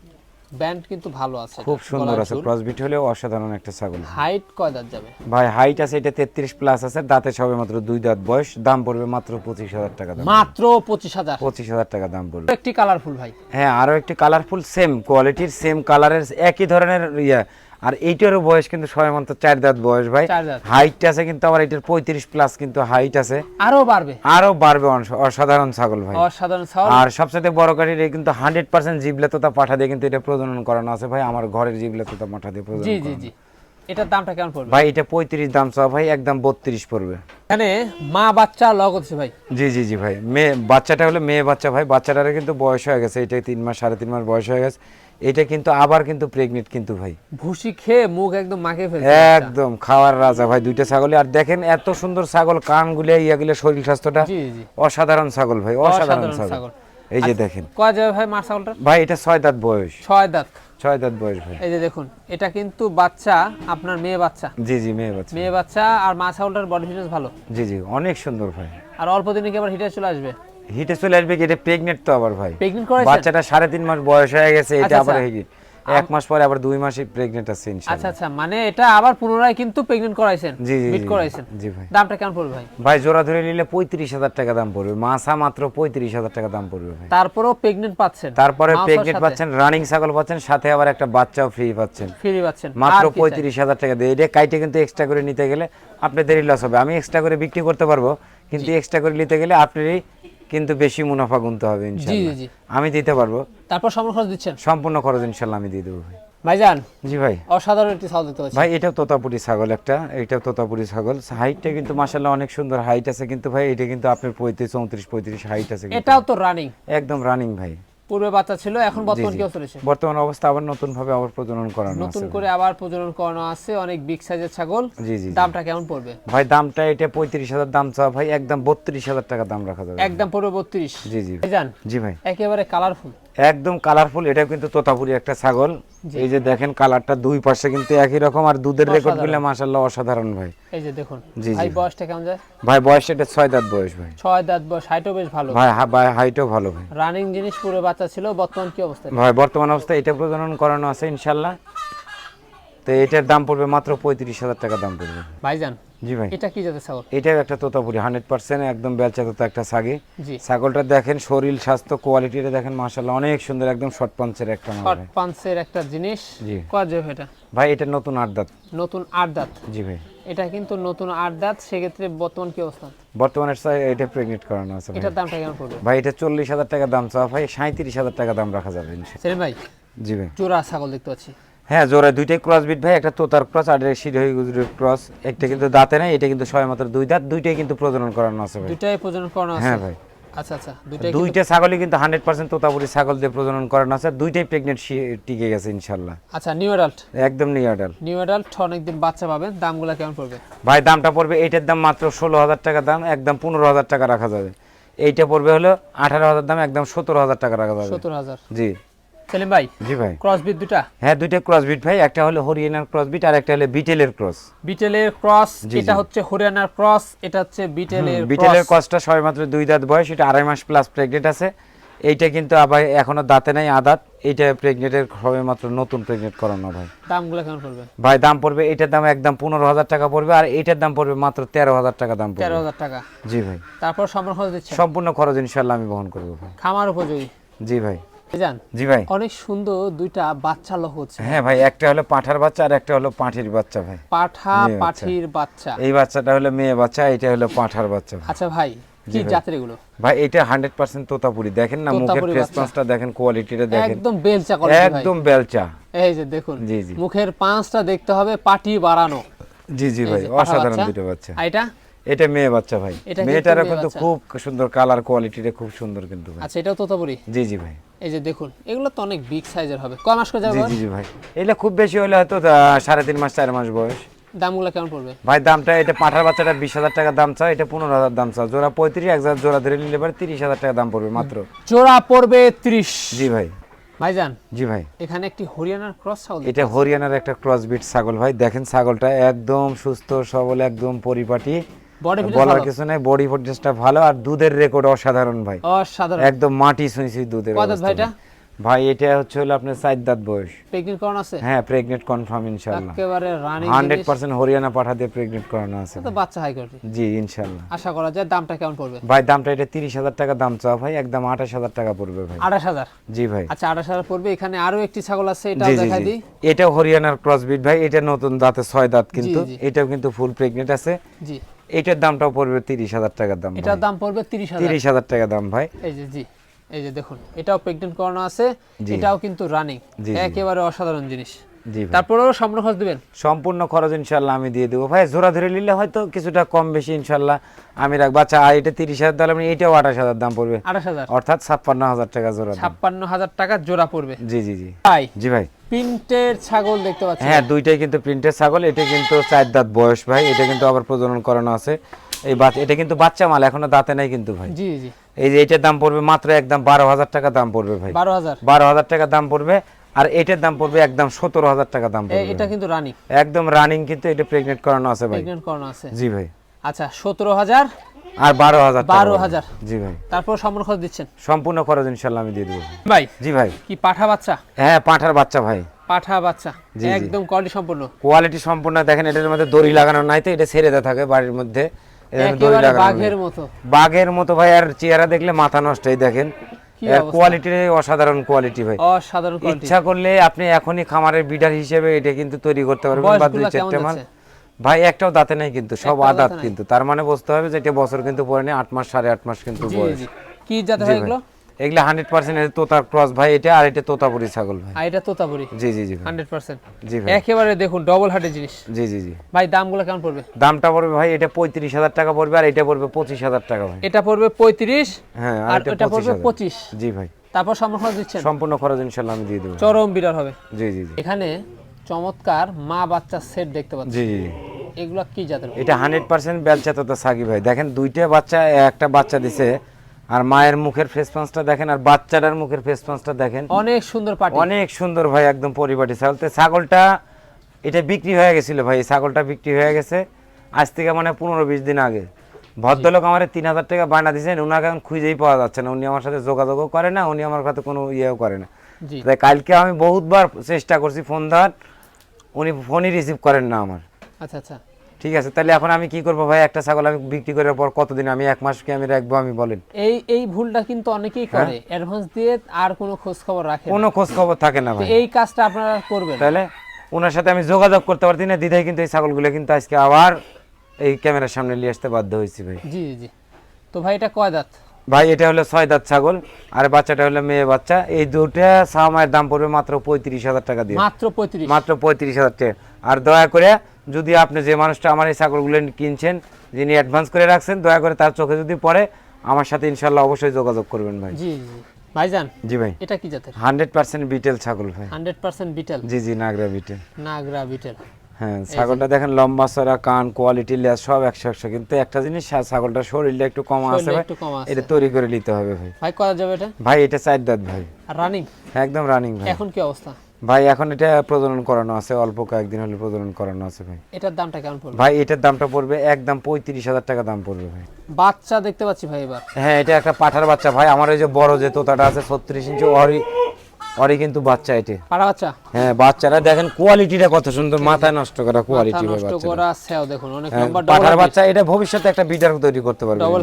ব্যান্ড কিন্তু ভালো আছে খুব সুন্দর আছে ক্রস বিট হলেও অসাধারণ একটা ছাগল। হাইট কয় দাঁত যাবে? ভাই হাইট আছে এটা তেত্রিশ প্লাস আছে দাঁতে সবে মাত্র দুই দাঁত বয়স দাম পড়বে মাত্র পঁচিশ হাজার টাকা দাম। মাত্র পঁচিশ হাজার। পঁচিশ হাজার টাকা দাম পড়বে। একটি কালারফুল ভাই। হ্যাঁ আরও একটি কালারফুল সেম কোয়ালিটির সেম কালারের একই ধরনের ইয়া আর এইটারও বয়স কিন্তু সবে মাত্র চার দাঁত বয়স ভাই। হাইট আছে কিন্তু আবার এটার পঁয়ত্রিশ প্লাস কিন্তু হাইট আছে। আরও বাড়বে। আরও বাড়বে অসাধারণ ছাগল ভাই। অসাধারণ ছাগল। আর সবচেয়ে বড় কাঠির কিন্তু হান্ড্রেড পার্সেন্ট জিবলেততা পাঠা দিয়ে কিন্তু এটা প্রজনন করানো আছে ভাই। আমার ঘরের জিবলেততা পাঠা দিয়ে প্রজনন জি জি জি। এটার দামটা কেমন পড়বে? ভাই এটা পঁয়ত্রিশ দাম চাওয়া ভাই। একদম বত্রিশ পড়বে। এখানে মা বাচ্চা লগ হচ্ছে ভাই। জি জি জি ভাই। মেয়ে বাচ্চাটা হলো মেয়ে বাচ্চা ভাই। বাচ্চাটারও কিন্তু বয়স হয়ে গেছে। এটা তিন মাস সাড়ে তিন মাস বয়স হয়ে গেছে। এটা কিন্তু আবার কিন্তু প্রেগনেন্ট কিন্তু ভাই। ভুসি খেয়ে মুখ একদম মাখে ফেলছে একদম খাওয়ার রাজা ভাই দুইটা ছাগলে আর দেখেন এত সুন্দর ছাগল কানগুলো ইয়াগুলো শরীর স্বাস্থ্যটা। জি জি। অসাধারণ ছাগল ভাই অসাধারণ ছাগল। এই যে দেখেন। কয় যাবে ভাই মার ছাগলটার? ভাই এটা ছয় দাঁত বয়স। ছয় দাঁত। ছয় দাঁত বয়স ভাই। এই যে দেখুন এটা কিন্তু বাচ্চা আপনার মেয়ে বাচ্চা। জি জি মেয়ে বাচ্চা। মেয়ে বাচ্চা আর মা ছাগলটার বডি ফিটনেস ভালো। জি জি অনেক সুন্দর ভাই। আর অল্প দিনে কি আবার হিটে চলে আসবে? হিটে চলে আসবে কি? এটা প্রেগনেন্ট তো আবার ভাই। প্রেগনেন্ট বাচ্চাটা সাড়ে তিন মাস বয়স হয়ে গেছে এটা আচ্ছা, আবার আচ্ছা। হেগে এক মাস পরে আবার দুই মাসে প্রেগনেন্ট আছে আচ্ছা ইনশাআল্লাহ আচ্ছা। মানে এটা আবার পুনরায় কিন্তু প্রেগনেন্ট করাইছেন? জি জি মিট করাইছেন? জি ভাই। দামটা কেমন পড়বে ভাই? ভাই জোড়া ধরে নিলে পঁয়ত্রিশ হাজার টাকা দাম পড়বে। মাসা মাত্র পঁয়ত্রিশ হাজার টাকা দাম পড়বে ভাই। তারপরেও প্রেগনেন্ট পাচ্ছেন? তারপরে প্রেগনেন্ট পাচ্ছেন রানিং ছাগল পাচ্ছেন সাথে আবার একটা বাচ্চাও ফ্রি পাচ্ছেন। ফ্রি পাচ্ছেন। মাত্র আর কি চাই? পঁয়ত্রিশ হাজার টাকা দিয়ে। এটা কাইটে কিন্তু এক্সট্রা করে নিতে গেলে আপনাদেরই লস হবে। আমি এক্সট্রা করে বিক্রি করতে পারব কিন্তু এক্সট্রা করে নিতে গেলে আপনারই কিন্তু বেশি মুনাফা গুনতে হবে আমি দিতে পারব। তারপর সম্পূর্ণ খরচ দিচ্ছেন? সম্পূর্ণ খরচ ইনশাল্লাহ আমি দিয়ে দেবো ভাই। ভাইজান জি ভাই। অসাধারণ একটি ছাগল দেখতে পাচ্ছি। ভাই এটাও তোতাপুরি ছাগল একটা এটাও তোতাপুরি ছাগল। হাইটটা কিন্তু মাসাল্লাহ অনেক সুন্দর হাইট আছে কিন্তু ভাই এটা কিন্তু আপনার পঁয়ত্রিশ চৌত্রিশ পঁয়ত্রিশ হাইট আছে এটাও তো রানিং একদম রানিং ভাই। পূর্বে বাচ্চা ছিল এখন বর্তমান। কি অবস্থা রয়েছে বর্তমান অবস্থা আবার নতুন ভাবে আবার প্রজনন করানো নতুন আছে। করে আবার প্রজনন করানো আছে অনেক বিগ সাইজের ছাগল। জি জি জি। দামটা কেমন পড়বে? ভাই দামটা এটা পঁয়ত্রিশ হাজার দাম চাওয়া ভাই একদম বত্রিশ হাজার টাকা দাম রাখা যাবে। একদম পড়বে বত্রিশ। জি জি। জান জি ভাই। একেবারে কালারফুল একদম কালারফুল এটা কিন্তু তোতাপুরি একটা ছাগল। এই যে দেখেন কালারটা দুই পাশে কিন্তু একই রকম আর দুধের রেকর্ড। গুলো মাসাল্লাহ অসাধারণ ভাই। এই যে দেখুন ভাই বয়সটা কেমন যায়? ভাই বয়স এটা ছয় দাঁত বয়স ভাই। ছয় দাঁত বয়স হাইটও বেশ ভালো। ভাই ভাই হাইটও ভালো ভাই। রানিং জিনিস পুরো বাচ্চা ছিল বর্তমান কি অবস্থা? ভাই বর্তমান অবস্থা এটা প্রজনন করানো আছে ইনশাল্লাহ তো এটার দাম পড়বে মাত্র পঁয়ত্রিশ হাজার টাকা দাম পড়বে। ভাইজান জি ভাই। এটা কি জাতের ছাগল? এটাও একটা তোতাপুরি হান্ড্রেড পার্সেন্ট একদম বেলচা তোতা একটা ছাগি ছাগলটা দেখেন শরীর স্বাস্থ্য কোয়ালিটিটা দেখেন মাসাল্লাহ অনেক সুন্দর একদম শর্ট পাঞ্চের একটা শর্ট পাঞ্চের একটা জিনিস। জি। এটা? ভাই এটা নতুন আট দাঁত। নতুন আট দাঁত? জি ভাই। এটা কিন্তু নতুন আট দাঁত সেক্ষেত্রে বর্তমান কি অবস্থা? বর্তমানে এটা প্রেগনেন্ট করানো আছে ভাই। এটার দামটা কেমন পড়বে? ভাই এটা চল্লিশ হাজার টাকা দাম চাওয়া ভাই সাঁত্রিশ হাজার টাকা দাম রাখা যাবে। সেলিম ভাই জি ভাই। জোড়া ছাগল দেখতে পাচ্ছি। হ্যাঁ জোড়া দুইটাই ক্রস বিট ভাই একটা তোতার ক্রস আর একটা শিরোহী গুজরের ক্রস একটা কিন্তু দাঁতে নাই এটা কিন্তু ছয় মাত্র দুই দাঁত দুইটাই কিন্তু প্রজনন করানো আছে ভাই। দুইটাই প্রজনন করানো আছে? হ্যাঁ ভাই। আচ্ছা আচ্ছা দুইটাই দুইটা ছাগলই কিন্তু হান্ড্রেড পার্সেন্ট তোতাপুরি ছাগল দিয়ে প্রজনন করানো আছে দুইটাই প্রেগনেন্ট টিকে গেছে ইনশাল্লাহ আচ্ছা নিউ অ্যাডাল্ট একদম নিউ অর্ডার নিউ অ্যাডাল্ট অনেকদিন বাচ্চা পাবেন দামগুলো কেমন পড়বে? ভাই দামটা পড়বে এইটার দাম মাত্র ষোলো হাজার টাকা দাম একদম পনেরো হাজার টাকা রাখা যাবে। এইটা পড়বে হলো আঠারো হাজার দাম একদম সতেরো হাজার টাকা রাখা যাবে। সত্তর হাজার। জি। সেলিম ভাই জি ভাই। দুটা? হ্যাঁ দুইটা ভাই একটা হলো হরিয়ানার আর একটা হলো বিটেলের ক্রস বিটেলের ক্রস এটা হচ্ছে হরিয়ানার ক্রস এটা হচ্ছে বিটেলের বিটেলের ক্রসটা সবে মাত্র দুই দাঁত বয়স এটা আড়াই মাস প্লাস প্রেগনেন্ট আছে। এইটা কিন্তু আবার এখনও দাঁতে নাই আদাত। এইটা প্রেগনেন্টের সবে মাত্র নতুন প্রেগনেন্ট করানো ভাই। দামগুলো কেমন পড়বে? ভাই দাম পড়বে এটার দাম একদম পনেরো হাজার টাকা পড়বে আর এইটার দাম পড়বে মাত্র তেরো হাজার টাকা দাম তেরো হাজার টাকা। জি ভাই। তারপর সম্পূর্ণ খরচ সম্পূর্ণ খরচ ইনশাল্লাহ আমি বহন করব ভাই। খামার উপযোগী? জি ভাই। জি ভাই। অনেক সুন্দর দুইটা বাচ্চা লোক হচ্ছে। হ্যাঁ ভাই একটা হলো পাঁঠার বাচ্চা আর একটা হলো পাঁঠির বাচ্চা ভাই। পাঠা পাঠির বাচ্চা। এই বাচ্চাটা হলো মেয়ে বাচ্চা এটা হলো পাঁঠার বাচ্চা আচ্ছা ভাই কি। জাতের এগুলো? ভাই এটা হান্ড্রেড পার্সেন্ট তোতাপুরি। দেখেন না মুখের ফেসপাসটা দেখেন কোয়ালিটিটা দেখেন। একদম বেলচা কোয়ালিটি একদম বেলচা। এই যে দেখুন জি, জি। মুখের পাঁচটা দেখতে হবে পাটি বাড়ানো। জি জি ভাই অসাধারণ। দুটো বাচ্চা। এটা? এটা মেয়ে বাচ্চা ভাই। মেয়েটারও কিন্তু খুব সুন্দর কালার কোয়ালিটিটা খুব সুন্দর কিন্তু ভাই। আচ্ছা এটাও তোতাপুরি? জি জি ভাই। এই যে দেখুন এগুলো তো অনেক বিগ সাইজের হবে। কয় মাস করে যাবে জি জি ভাই। এটা খুব বেশি হলে হয়তো সাড়ে তিন মাস চার মাস বয়স। দামগুলো কেমন পড়বে? ভাই দামটা এটা পাঁঠার বাচ্চাটা বিশ হাজার টাকা দাম চাও এটা পনেরো হাজার দাম চাও জোড়া পঁয়ত্রিশ এক জোড়া ধরে নিলে পরে তিরিশ হাজার টাকা দাম পড়বে মাত্র। জোড়া পড়বে ত্রিশ। জি ভাই। ভাইজান জি ভাই। এখানে একটি হরিয়ানার ক্রস ছাগল এটা হরিয়ানার একটা ক্রস বিট ছাগল ভাই। দেখেন ছাগলটা একদম সুস্থ সবল একদম পরিপাটি। বলার কিছু নেই বডি ফিটনেসটা ভালো আর দুধের রেকর্ড অসাধারণ ভাই। অসাধারণ। একদম মাটি দুধের অবস্থা ভাই। এটা? এটা হচ্ছে হলো আপনার চার দাঁত বয়স। প্রেগনেন্ট করানো আছে? হ্যাঁ প্রেগনেন্ট কনফার্ম ইনশাল্লাহ একেবারে রানিং হান্ড্রেড পার্সেন্ট হরিয়ানা পাঠা দিয়ে প্রেগনেন্ট করানো আছে তো বাচ্চা হাই কোয়ালিটি জি ইনশাল্লাহ আশা করা যায় দামটা কেমন পড়বে? ভাই দামটা এটা তিরিশ হাজার টাকা দাম চাওয়া ভাই একদম আঠাশ হাজার টাকা পড়বে ভাই। আঠাশ হাজার? জি ভাই। আচ্ছা আঠাশ হাজার পড়বে। এখানে আরও একটি ছাগল আছে জি দেখাই দিই। এটা হরিয়ানার ক্রস বিট ভাই এটা নতুন দাঁতে ছয় দাঁত কিন্তু এটাও কিন্তু ফুল প্রেগনেন্ট আছে। জি। এটার দামটাও পড়বে তিরিশ হাজার টাকার দাম এটার দাম পড়বে তিরিশ হাজার। তিরিশ হাজার টাকা দাম ভাই। এই যে জি এই যে দেখুন এটাও প্রেগনেন্ট করানো আছে এটাও কিন্তু রানিং। একেবারে অসাধারণ জিনিস। তারপরেও সম্পূর্ণ খরচ দিবেন? সম্পূর্ণ খরচ ইনশাল্লাহ আমি দিয়ে দেবো। ভাই জোড়া ধরে নিলে হয়তো কিছুটা কম বেশি ইনশাল্লাহ আমি রাখব। আচ্ছা আর এটা তিরিশ হাজার দিলাম এটাও আঠাশ হাজার দাম পড়বে। আঠাশ হাজার। অর্থাৎ ছাপ্পান্ন হাজার টাকা জোড়া দাম। ছাপ্পান্ন হাজার টাকা জোড়া পড়বে। জি জি জি। ভাই। জি ভাই। প্রিন্টের ছাগল দেখতে পাচ্ছি। হ্যাঁ দুইটাই কিন্তু প্রিন্টের ছাগল এটা কিন্তু চার দাঁত বয়স ভাই এটা কিন্তু আবার প্রজনন করানো আছে। এই এটা কিন্তু বাচ্চা মাল এখনও দাঁতে নাই কিন্তু ভাই। জি জি। এই যে এটার দাম পড়বে মাত্র একদম বারো হাজার টাকা দাম পড়বে ভাই। বারো হাজার। বারো হাজার টাকা দাম পড়বে আর এটার দাম পড়বে একদম সতেরো হাজার টাকা দাম পড়বে এটা কিন্তু রানিং। একদম রানিং কিন্তু এটা প্রেগনেন্ট করানো আছে ভাই। প্রেগনেন্ট করানো আছে। জি ভাই। আচ্ছা সতেরো হাজার আর বারো হাজার বারো হাজার। জি ভাই। তারপর সম্পূর্ণ খরচ দিচ্ছেন? সম্পূর্ণ খরচ ইনশাল্লাহ আমি দিয়ে দেবো। ভাই। জি ভাই। কি পাঠা বাচ্চা? হ্যাঁ পাঁঠার বাচ্চা ভাই। পাঠা বাচ্চা। একদম কোয়ালিটি সম্পূর্ণ। কোয়ালিটি সম্পূর্ণ দেখেন এটার মধ্যে দড়ি লাগানো নাই তো এটা ছেড়ে দেওয়া থাকে বাড়ির মধ্যে। বাঘের মতো। বাঘের মতো ভাই আর চেহারা দেখলে মাথা নষ্ট দেখেন। কোয়ালিটি অসাধারণ কোয়ালিটি ভাই। অসাধারণ ইচ্ছা করলে আপনি এখনই খামারের বিডার হিসেবে এটা কিন্তু তৈরি করতে পারবেন বা দুই চারটে মাল? ভাই একটাও দাঁতে নাই কিন্তু সব আদাত কিন্তু। তার মানে বুঝতে হবে যে এটা বছর কিন্তু পরে নেই আট মাস সাড়ে আট মাস কিন্তু বয়স। কি জাতের জি হয় ভাই। এগুলো? হান্ড্রেড পার্সেন্ট তোতার ক্রস ভাই এটা আর এটা তোতাপুরি ছাগল ভাই। আর এটা তোতাপুরি? জি জি জি হান্ড্রেড পার্সেন্ট। জি ভাই। একেবারে দেখুন ডবল হার্টের জিনিস। জি জি জি। ভাই দামগুলো কেমন পড়বে? দামটা পড়বে ভাই এটা পঁয়ত্রিশ হাজার টাকা পড়বে আর এটা পড়বে পঁচিশ হাজার টাকা ভাই। এটা পড়বে পঁয়ত্রিশ হ্যাঁ আর এটা পড়বে পঁচিশ জি ভাই। তারপর সম্পূর্ণ খরচ দিচ্ছেন? সম্পূর্ণ খরচ ইনশাল্লাহ আমি দিয়ে দেবো। চরম বিরাট হবে। জি জি জি। এখানে চমৎকার মা বাচ্চা সেট দেখতে পাচ্ছি। জি। এগুলো কি জাতের এটা হান্ড্রেড পার্সেন্ট বেলচা তো সাকি ভাই। দেখেন দুইটা বাচ্চা একটা বাচ্চা দিছে। আর মায়ের মুখের ফেস পাঁচটা দেখেন আর বাচ্চাটার মুখের ফেস পাঁচটা দেখেন। অনেক সুন্দর পাটি। অনেক সুন্দর ভাই একদম পরিপাটি ছাগল। তো ছাগলটা এটা বিক্রি হয়ে গেছিল ভাই ছাগলটা বিক্রি হয়ে গেছে। আজ থেকে মানে পনেরো বিশ দিন আগে। ভদ্রলোক আমার তিন হাজার টাকা বায়না দিয়েছেন ওনাকে এখন খুঁজেই পাওয়া যাচ্ছে না। উনি আমার সাথে যোগাযোগও করে না উনি আমার সাথে কোনো ইয়েও করে না। তাই কালকে আমি বহুতবার চেষ্টা করছি ফোন দেওয়ার। উনি ফোনই রিসিভ করেন না আমার। আচ্ছা আচ্ছা। ঠিক আছে তাহলে এখন আমি কি করব ভাই? একটা ছাগল আমি বিক্রি করার পর কতদিন আমি এক মাস কি আমি রাখব আমি বলেন। এই এই ভুলটা কিন্তু অনেকেই করে। অ্যাডভান্স দিয়ে আর কোনো খোঁজ খবর রাখে। কোনো খোঁজ খবর থাকে না ভাই। এই কাজটা আপনারা করবেন। তাহলে ওনার সাথে আমি যোগাযোগ করতে পারছি না দিদাই কিন্তু এই ছাগলগুলো কিন্তু আজকে আবার এই ক্যামেরার সামনে নিয়ে আসতে বাধ্য হয়েছি ভাই। জি জি জি। তো ভাই এটা কয় দাঁত? ভাই এটা হলো ছয় দাঁত ছাগল আর বাচ্চাটা হলো মেয়ে বাচ্চা। এই দুটা সামায়ের দাম পড়বে মাত্র পঁয়ত্রিশ হাজার টাকা দিয়ে। মাত্র পঁয়ত্রিশ। মাত্র পঁয়ত্রিশ হাজার টাকা। আর দয়া করে যদি আপনি যে মানুষটা আমার এই ছাগলগুলো কিনছেন যিনি অ্যাডভান্স করে রাখছেন দয়া করে তার চোখে যদি পড়ে আমার সাথে ইনশাল্লাহ অবশ্যই যোগাযোগ করবেন ভাই। জি। ভাইজান জি ভাই। এটা কি জাতের? হান্ড্রেড পার্সেন্ট বিটেল ছাগল ভাই। Hundred percent Beetal. জি জি নাগরা বিটেল। নাগরা বিটেল। হ্যাঁ ছাগলটা দেখেন লম্বা চড়া কান কোয়ালিটি লেস সব একশো একশো। কিন্তু একটা জিনিস সা- ছাগলটার শরীরটা একটু কম আছে ভাই। এটা তৈরি করে নিতে হবে ভাই। ভাই করা যাবে এটা? ভাই এটা চার দাঁত ভাই। রানিং একদম রানিং ভাই। এখন কি অবস্থা? ভাই এখন এটা প্রজনন করানো আছে অল্প কয়েকদিন হলে প্রজনন করানো আছে ভাই। এটার দামটা কেমন পড়বে? ভাই এটার দামটা পড়বে একদম পঁয়ত্রিশ হাজার টাকা দাম পড়বে ভাই। বাচ্চা দেখতে পাচ্ছি ভাই এবার। হ্যাঁ এটা একটা পাঠার বাচ্চা ভাই। আমার ওই যে বড় যে তোতাটা আছে ছত্রিশ ইঞ্চি অরি অরি কিন্তু বাচ্চা এটি। পাড়া বাচ্চা? হ্যাঁ বাচ্চারা দেখেন কোয়ালিটিটা কত সুন্দর মাথায় নষ্ট করা কোয়ালিটি নষ্ট করা সেও দেখুন অনেক নাম্বার পাঠার বাচ্চা এটা ভবিষ্যতে একটা বিডার তৈরি করতে পারবে ডবল।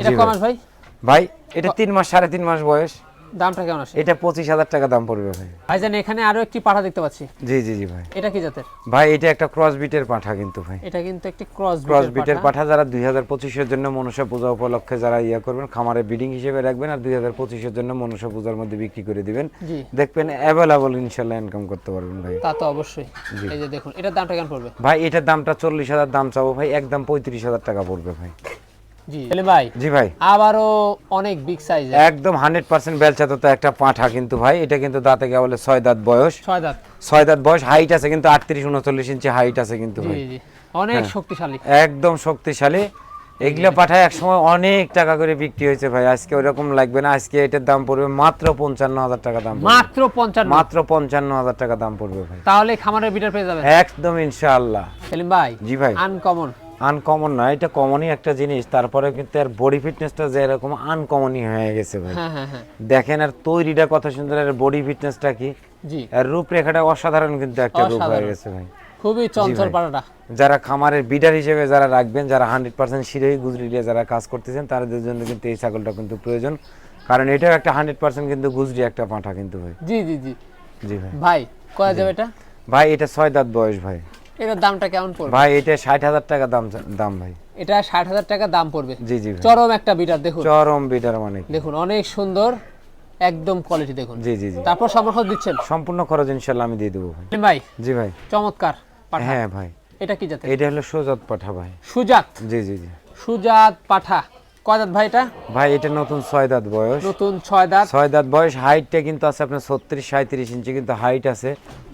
এটা ভাই। ভাই? ভাই এটা তিন মাস সাড়ে তিন মাস বয়স। দামটা কেমন আসে? এটা পঁচিশ হাজার টাকা দাম পড়বে ভাই। ভাইজান এখানে আরও একটি পাঠা দেখতে পাচ্ছি। জি জি জি ভাই। এটা কি জাতের? ভাই এটা একটা ক্রস বিটের পাঠা কিন্তু ভাই। এটা কিন্তু একটি ক্রস ক্রস বিটের পাঠা। যারা দুই হাজার পঁচিশের জন্য মনসা পূজা উপলক্ষে যারা ইয়ে করবেন খামারে বিডিং হিসেবে রাখবেন আর দুই হাজার পঁচিশের জন্য মনসা পূজার মধ্যে বিক্রি করে দিবেন। দেখবেন অ্যাভেলেবল ইনশাল্লাহ ইনকাম করতে পারবেন ভাই। তা তো অবশ্যই। এই যে দেখুন এটার দামটা কেমন পড়বে? ভাই এটার দামটা চল্লিশ হাজার দাম চাবো ভাই একদম পঁয়ত্রিশ হাজার টাকা পড়বে ভাই। জি। ভাই জি ভাই। আবারও অনেক বিগ সাইজ একদম হান্ড্রেড পার্সেন্ট বেলচা তো একটা পাঁঠা কিন্তু ভাই এটা কিন্তু দাঁতে কেবলে ছয় দাঁত বয়স। ছয় দাঁত। ছয় দাঁত বয়স হাইট আছে কিন্তু আটত্রিশ উনচল্লিশ ইঞ্চি হাইট আছে কিন্তু ভাই। জি অনেক। শক্তিশালী। একদম শক্তিশালী। এগুলো পাঠায় এক সময় অনেক টাকা করে বিক্রি হয়েছে ভাই আজকে ওরকম লাগবে না আজকে এটার দাম পড়বে মাত্র পঞ্চান্ন হাজার টাকা দাম মাত্র পঞ্চান্ন। মাত্র পঞ্চান্ন হাজার টাকা দাম পড়বে ভাই। তাহলে খামারের বিটার পেয়ে যাবেন। একদম ইনশাআল্লাহ। সেলিম ভাই জি ভাই। আনকমন আনকমন না এটা কমনই একটা জিনিস। তারপরে কিন্তু এর বডি ফিটনেসটা যে এরকম আনকমনই হয়ে গেছে ভাই। হ্যাঁ হ্যাঁ হ্যাঁ। দেখেন আর তৈরিটা কত সুন্দর এর বডি ফিটনেসটা কি? জি। এর রূপরেখাটা অসাধারণ কিন্তু একটা রূপ হয়ে গেছে ভাই। খুবই চঞ্চল পাড়াটা। যারা খামারের বিডার হিসেবে যারা রাখবেন যারা হান্ড্রেড পার্সেন্ট শিরোহী গুজরি দিয়ে যারা কাজ করতেছেন তাদের জন্য কিন্তু এই ছাগলটা কিন্তু প্রয়োজন। কারণ এটাও একটা হান্ড্রেড পার্সেন্ট কিন্তু গুজরি একটা পাঁঠা কিন্তু ভাই। জি জি জি। জি ভাই। ভাই কয়া যাবে এটা? ভাই এটা ছয় দাঁত বয়স ভাই। এটার দামটা কেমন পড়বে? ভাই এটা ষাট হাজার টাকা দাম দাম ভাই। এটা ষাট হাজার টাকা দাম পড়বে? জি জি চরম একটা বিটার দেখুন। চরম বিডার মানে দেখুন অনেক সুন্দর একদম কোয়ালিটি দেখুন। জি জি জি। তারপর সমর্থন দিচ্ছেন? সম্পূর্ণ খরচ ইনশাল্লাহ আমি দিয়ে দেবো ভাই। ভাই। জি ভাই। চমৎকার পাঠা। হ্যাঁ ভাই। এটা কি জাতের? এটা হলো সোজাত পাঠা ভাই। সুজাত? জি জি জি। সুজাত পাঠা। কয় দাঁত ভাই এটা? ভাই এটা নতুন ছয় দাঁত বয়স। নতুন ছয় দাঁত। ছয় দাঁত বয়স হাইটটা কিন্তু আছে আপনার ছত্রিশ সাঁত্রিশ ইঞ্চি কিন্তু হাইট আছে।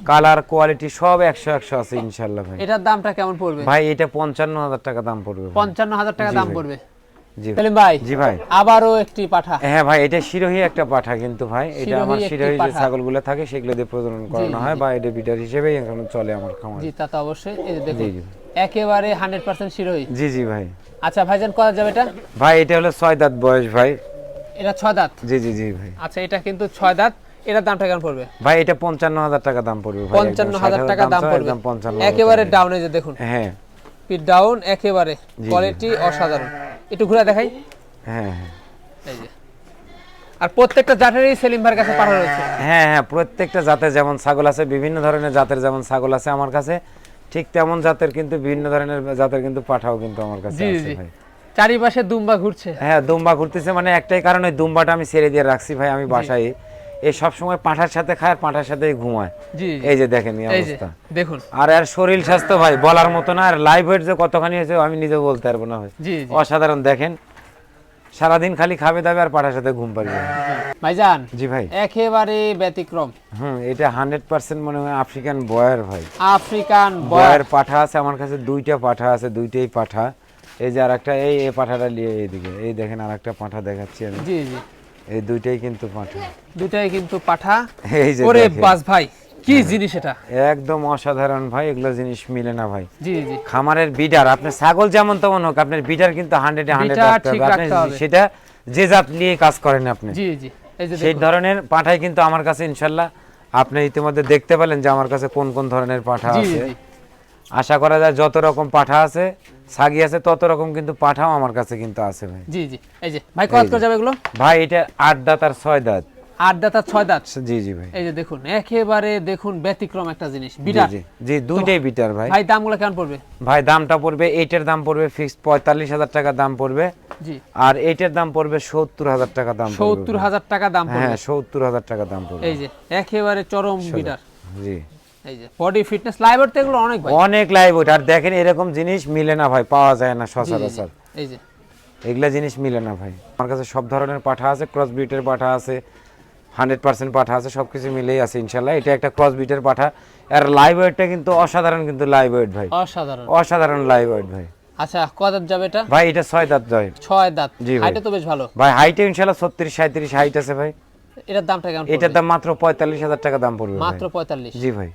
কালার কোয়ালিটি সব একশো একশো আছে ইনশাল্লাহ ভাই। এটার দামটা কেমন পড়বে? ভাই এটা পঞ্চান্ন হাজার টাকা দাম পড়বে পঞ্চান্ন হাজার টাকা দাম পড়বে। ভাই। জি ভাই। আবারও একটি পাঠা। হ্যাঁ ভাই এটা শিরোহী একটা পাঠা কিন্তু ভাই। এটা আমার শিরোহী যে ছাগলগুলো থাকে সেগুলো দিয়ে প্রজনন করানো হয় বা এটা বিটার হিসেবেই এখন চলে আমার খামার। জি তা তো অবশ্যই। এই দেখুন একেবারে হান্ড্রেড পার্সেন্ট শিরোই? জি জি ভাই। আচ্ছা ভাইজান করা যাবে এটা? ভাই এটা হলো ছয় দাঁত বয়স ভাই। এটা ছয় দাঁত? জি জি জি ভাই। আচ্ছা এটা কিন্তু ছয় দাঁত। এটার দামটা কেমন পড়বে? ভাই এটা পঞ্চান্ন হাজার টাকা দাম পড়বে ভাই। পঞ্চান্ন একদম হাজার 60,000 টাকা দাম পড়বে। একেবারে ডাউনে যে দেখুন। হ্যাঁ। পিট ডাউন একেবারে। কোয়ালিটি অসাধারণ। একটু ঘুরে দেখাই। হ্যাঁ হ্যাঁ। এই যে। আর প্রত্যেকটা জাতেরই সেলিম ভাইয়ের কাছে পাঠানো হ্যাঁ হ্যাঁ প্রত্যেকটা জাতের যেমন ছাগল আছে বিভিন্ন ধরনের জাতের যেমন ছাগল আছে আমার কাছে ঠিক তেমন জাতের কিন্তু বিভিন্ন ধরনের জাতের কিন্তু পাঠাও কিন্তু আমার কাছে আছে ভাই। চারিপাশে দুম্বা ঘুরছে। হ্যাঁ দুম্বা ঘুরতেছে মানে একটাই কারণ ওই দুম্বাটা আমি ছেড়ে দিয়ে রাখছি ভাই আমি বাসায়। এই সব সময় পাঁঠার সাথে খায় আর পাঁঠার সাথেই ঘুমায়। এই যে দেখেন এই অবস্থা। দেখুন। আর এর শরীর স্বাস্থ্য ভাই বলার মতো না আর লাইভ ওয়েট যে কতখানি হয়েছে আমি নিজে বলতে পারব না ভাই। অসাধারণ দেখেন। সারাদিন খালি খাবে দাবে আর পাঠার সাথে ঘুম পাড়বে। ভাইজান জি ভাই। একেবারে ব্যতিক্রম। হুম এটা হান্ড্রেড পার্সেন্ট মনে হয় আফ্রিকান বয়ার ভাই। African Boer. পাঠা আছে আমার কাছে দুইটা পাঠা আছে দুইটাই পাঠা। এই যে আর একটা এই পাঠাটা নিয়ে এইদিকে এই দেখেন আর একটা পাঠা দেখাচ্ছি আমি। জি জি। এই দুইটাই কিন্তু পাঠা। দুটাই কিন্তু পাঠা। এই যে ওরে বাস ভাই কি জিনিস এটা? একদম অসাধারণ ভাই এগুলো জিনিস মিলে না ভাই। জি জি। খামারের বিডার আপনার ছাগল যেমন তেমন হোক আপনার বিডার কিন্তু হান্ড্রেড আপনি সেটা যে জাত নিয়ে কাজ করেন আপনি। জি জি। সেই ধরনের পাঠাই কিন্তু আমার কাছে ইনশাল্লাহ আপনি ইতিমধ্যে দেখতে পেলেন যে আমার কাছে কোন কোন ধরনের পাঠা আছে। আশা করা যায় যত রকম পাঠা আছে সাগি আছে তত রকম কিন্তু পাঠাও আমার কাছে কিন্তু আছে ভাই। জি জি। এই যে ভাই কত করে যাবে এগুলো? ভাই এটা আট দাঁত আর ছয় দাঁত। আট দাঁত আর ছয় দাঁত? জি জি ভাই। এই যে দেখুন একেবারে দেখুন ব্যতিক্রম একটা জিনিস বিরাট জি দুইটাই বিটার ভাই। ভাই দামগুলো কেমন পড়বে? ভাই দামটা পড়বে এইটার দাম পড়বে ফিক্সড পঁয়তাল্লিশ হাজার টাকা দাম পড়বে। জি। আর এইটার দাম পড়বে সত্তর হাজার টাকা দাম সত্তর হাজার টাকা দাম হ্যাঁ সত্তর হাজার টাকা দাম পড়বে। এই যে একেবারে চরম বিটার। জি। এই যে বডি ফিটনেস লাইভার তো এগুলো অনেক ভাই। অনেক লাইভ ওটা আর দেখেন এরকম জিনিস মিলে না ভাই পাওয়া যায় না। সচরাচর। এই যে। এগুলা জিনিস মিলে না ভাই। আমার কাছে সব ধরনের পাঠা আছে ক্রস বিটের পাঠা আছে হান্ড্রেড পার্সেন্ট পাঠা আছে সব কিছু মিলেই আছে ইনশাল্লাহ। এটা একটা ক্রস বিটের পাঠা। আর লাইভ ওয়েটটা কিন্তু অসাধারণ কিন্তু লাইভ ওয়েট ভাই। অসাধারণ। অসাধারণ লাইভ ওয়েট ভাই। আচ্ছা কত দাঁত যাবে এটা? ভাই এটা ছয় দাঁত ভাই ছয় দাঁত। জি। হাইটে তো বেশ ভালো। ভাই হাইটে ইনশাল্লাহ ছত্রিশ সাঁত্রিশ হাইট আছে ভাই। এটার দামটা কেমন এটার দাম মাত্র পঁয়তাল্লিশ হাজার টাকা দাম পড়বে মাত্র পঁয়তাল্লিশ। জি ভাই।